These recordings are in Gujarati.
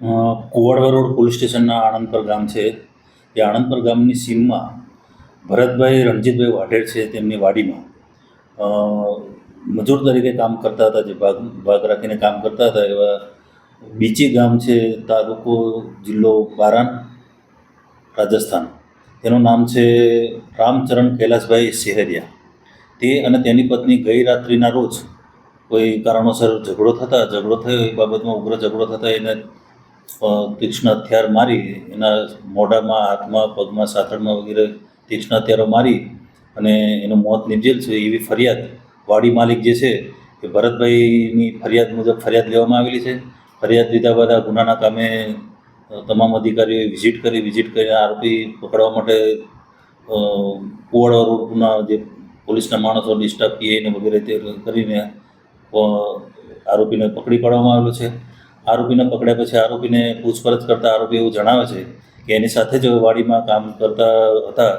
કુવાડવા રોડ પોલીસ સ્ટેશનના આણંદપર ગામ છે. એ આણંદપર ગામની સીમમાં ભરતભાઈ, રણજીતભાઈ વાઢેર છે તેમની વાડીમાં. મજૂર તરીકે કામ કરતા હતા, જે ભાગ ભાગ રાખીને કામ કરતા હતા એવા બીચી ગામ છે, તાલુકો જિલ્લો બારાન રાજસ્થાન. તેનું નામ છે રામચરણ કૈલાસભાઈ શેહરિયા તે અને તેની પત્ની ગઈ રાત્રિના રોજ કોઈ કારણોસર ઝઘડો થતા, ઝઘડો થયો એ બાબતમાં ઉગ્ર ઝઘડો થતા એને તીક્ષ્ણ હથિયાર મારી એના મોઢામાં, હાથમાં, પગમાં, સાથળમાં વગેરે તીક્ષ્ણ હથિયારો મારી અને એનું મોત નિપજેલ છે એવી ફરિયાદ વાડી માલિક જે છે એ ભરતભાઈની ફરિયાદ મુજબ ફરિયાદ લેવામાં આવેલી છે. ફરિયાદ લીધા બાદ આ ગુનાના કામે તમામ અધિકારીઓએ વિઝિટ કરી વિઝિટ કરી આરોપી પકડવા માટે કુવાડા રોડના જે પોલીસના માણસો ડિસ્ટર્બ પીઆઈને વગેરે તે કરીને આરોપીને પકડી પાડવામાં આવેલો છે. આરોપીને પકડ્યા પછી આરોપીને પૂછપરછ કરતા આરોપી એવું જણાવે છે કે એની સાથે જ વાડીમાં કામ કરતા હતા.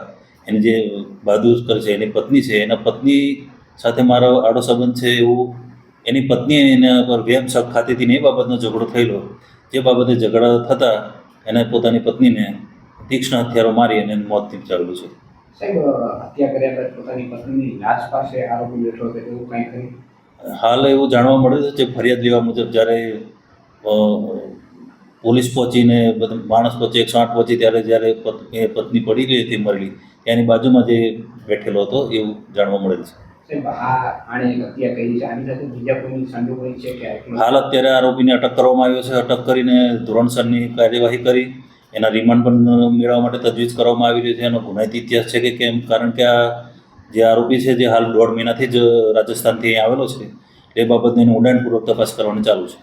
એની જે બહાદુર છે એની પત્ની છે. એના પત્ની સાથે મારો આડો સંબંધ છે એવું એની પત્ની એના પર વેમ શક ખાતી હતી ને એ બાબતનો ઝઘડો થયેલો. જે બાબતે ઝઘડા થતાં એને પોતાની પત્નીને તીક્ષ્ણ હથિયારો મારી અને એનું મોત ચાલુ છે. સાહેબ હત્યા કર્યા પોતાની પત્નીની લાશ પાસે આરોપી બેઠો હતો એવું કંઈ હાલ એવું જાણવા મળે છે. કે ફરિયાદ લેવા મુજબ જ્યારે પોલીસ પહોંચીને માણસ પહોંચી એકસો આઠ પહોંચી ત્યારે જ્યારે એ પત્ની પડી ગઈ હતી મરેલી એની બાજુમાં જે બેઠેલો હતો એવું જાણવા મળેલ છે. હાલ અત્યારે આરોપીને અટક કરવામાં આવ્યો છે. અટક કરીને ધોરણસરની કાર્યવાહી કરી એના રિમાન્ડ પણ મેળવવા માટે તજવીજ કરવામાં આવી રહી છે. એનો ગુનાહિત ઇતિહાસ છે કે કેમ? કારણ કે આ જે આરોપી છે જે હાલ દોઢ મહિનાથી જ રાજસ્થાનથી અહીં આવેલો છે એ બાબતની ઊંડાણપૂર્વક તપાસ કરવાની ચાલુ છે.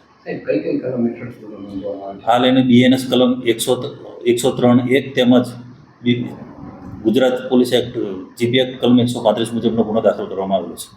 હાલ એને બીએનએસ કલમ એકસો એકસો ત્રણ એક તેમજ Gujarat police act GP act કલમ એકસો પાંત્રીસ મુજબનો ગુનો દાખલ કરવામાં આવેલો છે.